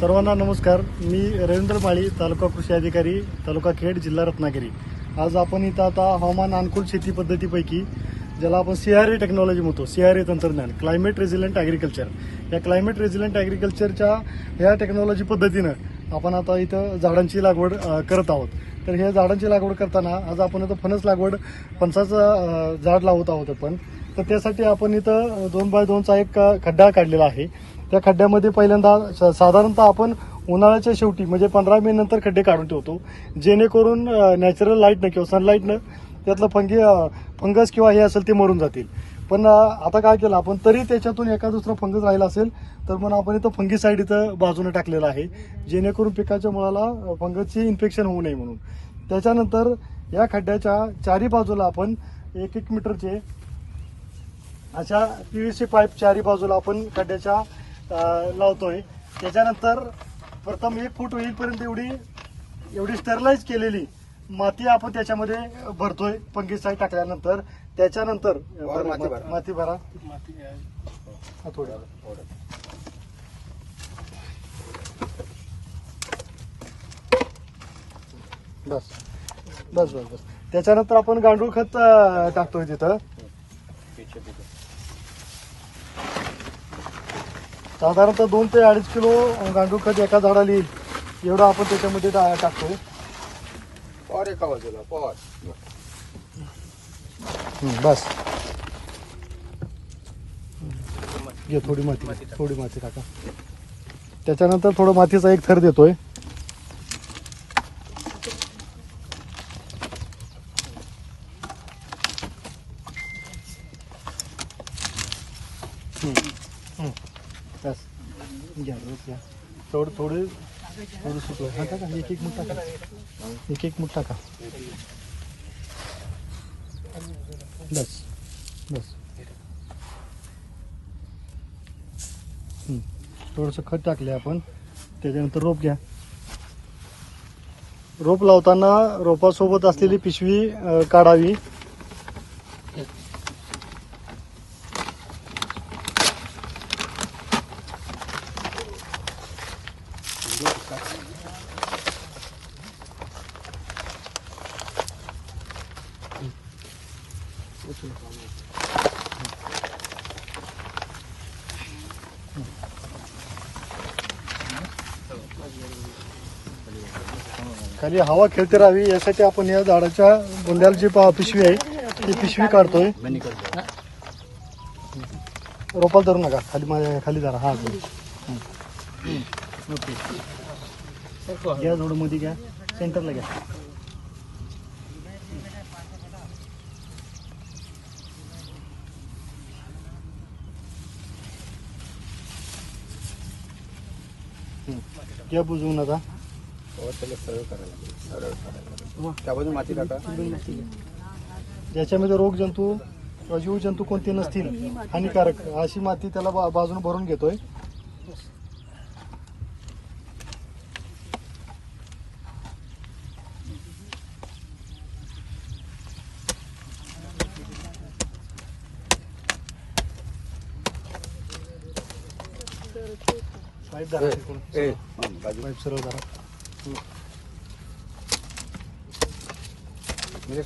सर्वांना नमस्कार. मी रवींद्र माळी तालुका कृषी अधिकारी तालुका खेड जिल्हा रत्नागिरी. आज आपण इथं आता हवामान अनुकूल शेती पद्धतीपैकी ज्याला आपण सी आर ए टेक्नॉलॉजी म्हणतो सी आर ए तंत्रज्ञान क्लायमेट रेझिलंट ॲग्रिकल्चर या क्लायमेट रेझिलंट ॲग्रिकल्चरच्या ह्या टेक्नॉलॉजी पद्धतीनं आपण आता इथं झाडांची लागवड करत आहोत. तर ह्या झाडांची लागवड करताना आज आपण इथं फणस लागवड फणसाचं झाड लावत आहोत आपण. तर त्यासाठी आपण इथं दोन बाय दोनचा एक खड्डा काढलेला आहे. त्या खड्ड्यामध्ये पहिल्यांदा साधारणतः आपण उन्हाळ्याच्या शेवटी म्हणजे पंधरा मे नंतर खड्डे काढून ठेवतो. जेणेकरून नॅचरल लाईटनं किंवा सनलाईटनं त्यातलं फंगी फंगस किंवा हे असेल ते मरून जातील. पण आता काय केलं आपण तरी त्याच्यातून एका दुसरा फंगस राहिला असेल तर मग आपण इथं फंगीसाईड इथं बाजूने टाकलेलं आहे. जेणेकरून पिकाच्या मुळाला फंगसची इन्फेक्शन होऊ नये म्हणून. त्याच्यानंतर या खड्ड्याच्या चारी बाजूला आपण एक एक मीटरचे अशा पीव्हीसी पाईप चारी बाजूला आपण खड्ड्याच्या लावतोय. त्याच्यानंतर प्रथम एक फूट होईपर्यंत एवढी एवढी स्टरलाइज केलेली माती आपण त्याच्यामध्ये भरतोय पंगीसाई टाकल्यानंतर. त्याच्यानंतर माती भरा. माती भरा. हा, थोडी. बस बस बस बस. त्याच्यानंतर आपण गांडूळ खत टाकतोय तिथं. साधारणतः दोन ते अडीच किलो गांडूळ खत एका झाडाला येईल. एवढं आपण त्याच्यामध्ये टा- टाकतो. पॉर एका बाजूला बस. घे थोडी माती थोडी माती टाका. त्याच्यानंतर थोडं मातीचा एक थर देतोय. बस घ्या घ्या थोडं थोडं थोडं सुटलं हा टाका. एक एक मुठ टाका. एक एक मूठ टाका. बस बस. थोडंसं खत टाकले आपण. त्याच्यानंतर रोप घ्या. रोप लावताना रोपासोबत असलेली पिशवी काढावी. खाली हवा खेळते राहावी यासाठी आपण या झाडाच्या बुंद्याला जी पा- पिशवी आहे ती पिशवी काढतोय. रोपाला धरू नका खाली माझ्या खाली धरा हा. ओके घ्या मध्ये घ्या सेंटरला घ्या. घ्या बुजवू नका त्याला सरळ करायला लागेल सरळ करायला लागेल. त्या बाजून माती टाका. ज्याच्यामध्ये रोग जंतू किंवा जीव जंतू कोणते नसतील हानिकारक अशी माती त्याला बाजूने भरून घेतोय.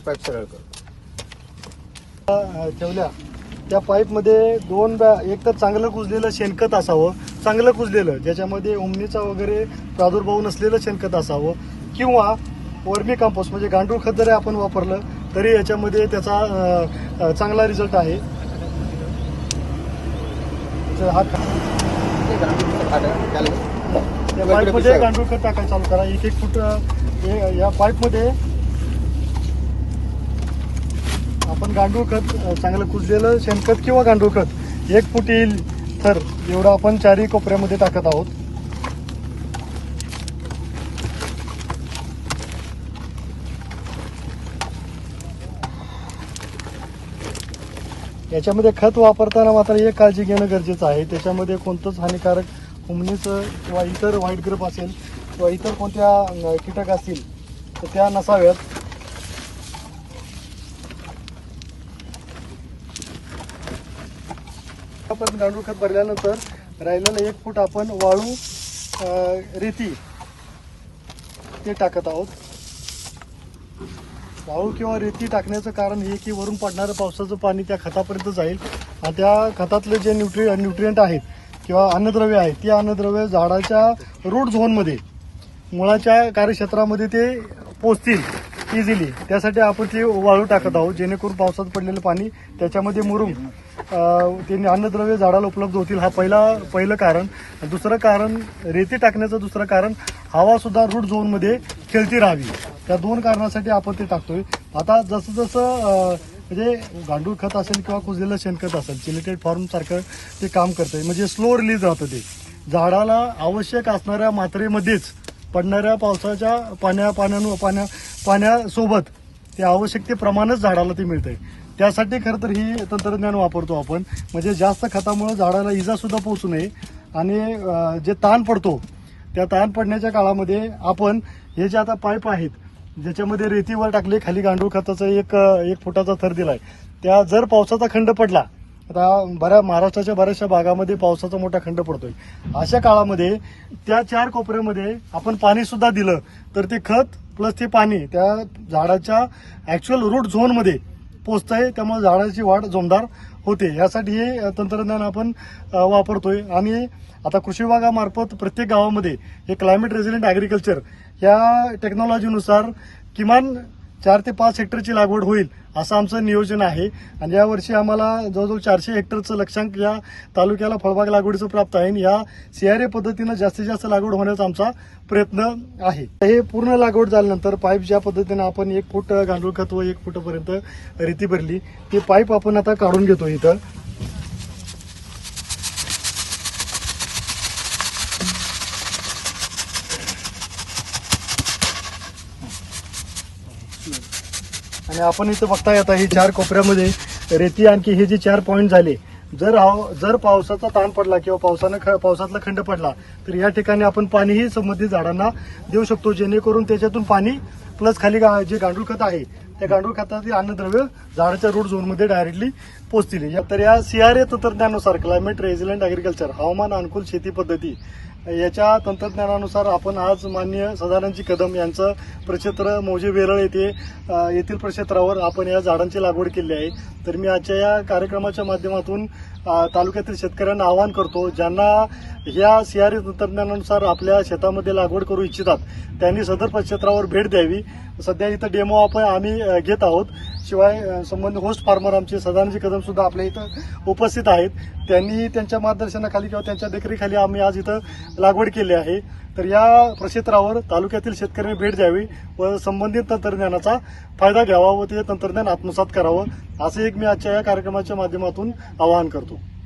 पाईप सरळ कर. ठेवल्या. त्या पाईपमध्ये दोन बॅ एक तर चांगलं कुजलेलं शेणखत असावं. चांगलं कुजलेलं ज्याच्यामध्ये उमनीचा वगैरे प्रादुर्भाव नसलेलं शेणखत असावं. किंवा वर्मी कंपोस्ट म्हणजे गांडूळ खत जरी आपण वापरलं तरी याच्यामध्ये त्याचा चांगला रिझल्ट आहे. हा पाईपमध्ये गांडूळ खत टाकायला चालू करा. एक एक फूट हे- या पाईपमध्ये आपण गांडूळ खत चांगलं कुजलेलं शेणखत किंवा गांडूळ खत एक फूट येईल तर एवढं आपण चारही कोपऱ्यामध्ये टाकत आहोत. याच्यामध्ये खत वापरताना मात्र एक काळजी घेणं गरजेचं आहे. त्याच्यामध्ये कोणतंच हानिकारक उमणीचं किंवा इतर व्हाईट ग्रप असेल किंवा इतर कोणत्या कीटक असतील तर त्या नसाव्यात. आपण गांडूळ खत भरल्यानंतर राहिलेलं एक फूट आपण वाळू रेती ते टाकत आहोत. वाळू किंवा रेती टाकण्याचं कारण हे की वरून पडणारं पावसाचं पाणी त्या खतापर्यंत जाईल. आणि त्या खतातले जे न्यूट्रि न्यूट्रियंट आहेत किंवा अन्नद्रव्य आहेत ती अन्नद्रव्य झाडाच्या रूट झोनमध्ये मुळाच्या कार्यक्षेत्रामध्ये ते पोचतील इझिली. त्यासाठी आपण ते वाळू टाकत आहोत जेणेकरून पावसात पडलेलं पाणी त्याच्यामध्ये मुरून ते अन्नद्रव्य झाडाला उपलब्ध होतील हा पहिला पहिलं कारण. दुसरं कारण रेती टाकण्याचं दुसरं कारण हवासुद्धा रूट झोनमध्ये खेळती राहावी. त्या दोन कारणासाठी आपण ते टाकतोय. आता जसं जसं म्हणजे गांडूळ खत असेल किंवा कुजलेलं शेणखत असेल चिलिटेड फॉर्म सारखं ते काम करतंय. म्हणजे स्लो रिलीज राहतं ते. झाडाला आवश्यक असणाऱ्या मात्रेमध्येच पडणाऱ्या पावसाच्या पाण्या पाण्यानु पाण्या पाण्यासोबत ते आवश्यकतेप्रमाणेच झाडाला ते मिळतंय. त्यासाठी खरं तर ही तंत्रज्ञान वापरतो आपण. म्हणजे जास्त खतामुळे झाडाला इजा सुद्धा पोहोचू नये. आणि जे ताण पडतो त्या ताण पडण्याच्या काळामध्ये आपण हे जे आता पाईप आहेत ज्याच्यामध्ये रेतीवर टाकले खाली गांडूळ खताचा एक एक फुटाचा थर दिलाय. त्या जर पावसाचा खंड पडला आता बऱ्या महाराष्ट्राच्या बऱ्याचशा भागामध्ये पावसाचा मोठा खंड पडतोय. अशा काळामध्ये त्या चार कोपऱ्यामध्ये आपण पाणी सुद्धा दिलं तर ते खत प्लस ते पाणी त्या झाडाच्या ऍक्च्युअल रूट झोनमध्ये पोचतंय त्यामुळे झाडाची वाढ जोमदार होते. यासाठी हे तंत्रज्ञान आपण वापरतोय. आणि आता कृषी विभागामार्फत प्रत्येक गावामध्ये हे क्लायमेट रेझिलियंट ॲग्रिकल्चर या टेक्नॉलॉजीनुसार किमान चार ते पाच हेक्टरची लागवड होईल असं आमचं नियोजन आहे. आणि यावर्षी आम्हाला जवळजवळ चारशे हेक्टरचं लक्षांक या तालुक्याला फळबाग लागवडीचं प्राप्त आहे. आणि या सीआरए पद्धतीनं जास्तीत जास्त लागवड होण्याचा आमचा प्रयत्न आहे. हे पूर्ण लागवड झाल्यानंतर पाईप ज्या पद्धतीनं आपण एक फूट गांडूळ खत व एक फुटापर्यंत रेती भरली ती पाईप आपण आता काढून घेतो इथं. आणि आपण इथं बघताय आता ही चार कोपऱ्यामध्ये रेती आणखी हे जे चार पॉईंट झाले जर हाव- जर पावसाचा ताण पडला किंवा पावसानं ख- पावसातला खंड पडला तर या ठिकाणी आपण पाणीही संबंधित झाडांना देऊ शकतो जेणेकरून त्याच्यातून पाणी प्लस खाली गा- जे गांडूळ खत आहे त्या गांडूळ खतातील अन्नद्रव्य झाडाच्या रूट झोनमध्ये डायरेक्टली पोहोचतील या- तर या सीआरए तंत्रज्ञानुसार क्लायमेट रेझिलंट अग्रिकल्चर हवामान अनुकूल शेती पद्धती याच्या तंत्रज्ञानानुसार आपण आज मान्य सदानंदजी कदम यांचं प्रक्षेत्र मौजे वेरळ येथे येथील प्रक्षेत्रावर आपण या झाडांची लागवड केली आहे. तर मी आजच्या या कार्यक्रमाच्या माध्यमातून तालुक्यातील शेतकऱ्यांना आवाहन करतो ज्यांना या सीआरए तंत्रज्ञानानुसार आपल्या शेतामध्ये लागवड करू इच्छितात त्यांनी सदर प्रक्षेत्रावर भेट द्यावी. सध्या इथं डेमो आपण आम्ही घेत आहोत. शिवाय संबंधित होस्ट फार्मर आमचे सदानजी कदम सुद्धा आपल्या इथं उपस्थित आहेत. त्यांनी त्यांच्या मार्गदर्शनाखाली किंवा त्यांच्या देखरेखीखाली आम्ही आज इथं लागवड केली आहे. तर या प्रक्षेत्रावर तालुक्यातील शेतकऱ्यांनी भेट द्यावी व संबंधित तंत्रज्ञानाचा फायदा घ्यावा व ते तंत्रज्ञान आत्मसात करावं असं एक मी आजच्या या कार्यक्रमाच्या माध्यमातून आवाहन करतो.